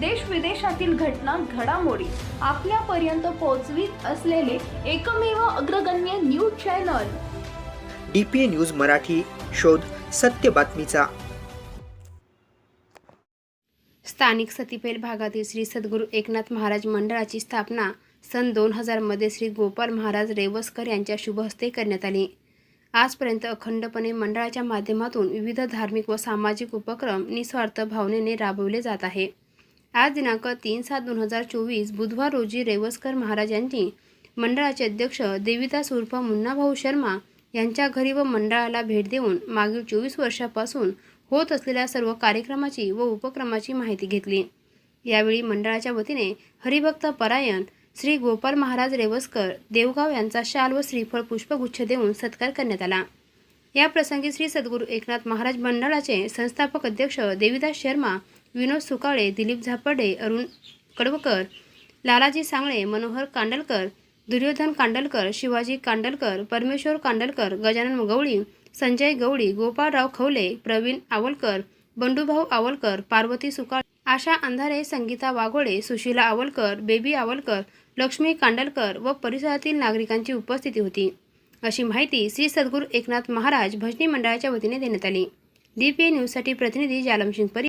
देश विदेशातील घटना घडामोडी आपल्यापर्यंत पोहोचवीत असलेले एकमेव अग्रगण्य news channel. D P A news Marathi शोध सत्य बातमीचा. स्थानिक सतीपेल भागातील श्री सद्गुरू एकनाथ महाराज मंडळाची स्थापना सन दोन हजारमध्ये श्री गोपाल महाराज रेवसकर यांच्या शुभहस्ते करण्यात आली. आजपर्यंत अखंडपणे मंडळाच्या माध्यमातून विविध धार्मिक व सामाजिक उपक्रम निस्वार्थ भावनेने राबवले जात आहे. आज दिनांक तीन सात दोन हजार चोवीस बुधवार रोजी रेवसकर महाराज यांनी मंडळाचे अध्यक्ष देविदास उर्फ मुन्नाभाऊ शर्मा यांच्या घरी व मंडळाला भेट देऊन मागील चोवीस वर्षापासून होत असलेल्या सर्व कार्यक्रमाची व उपक्रमाची माहिती घेतली. यावेळी मंडळाच्या वतीने हरिभक्त परायण श्री गोपाल महाराज रेवसकर देवगाव यांचा शाल व श्रीफळ पुष्पगुच्छ देऊन सत्कार करण्यात आला. या प्रसंगी श्री सद्गुरू एकनाथ महाराज मंडळाचे संस्थापक अध्यक्ष देविदास शर्मा विनोद सुकाळे दिलीप झापर्डे अरुण कडवकर लालाजी सांगळे मनोहर कांडलकर दुर्योधन कांडलकर शिवाजी कांडलकर परमेश्वर कांडलकर गजानन गवळी संजय गवळी गोपाळराव खवले प्रवीण आवलकर बंडूभाऊ आवलकर पार्वती सुकाळ. आशा अंधारे संगीता वाघोळे सुशीला आवलकर बेबी आवलकर लक्ष्मी कांडलकर व परिसरातील नागरिकांची उपस्थिती होती. अशी माहिती श्री सद्गुरू एकनाथ महाराज भजनी मंडळाच्या वतीने देण्यात आली. डीपीए न्यूजसाठी प्रतिनिधी जालमसिंग परी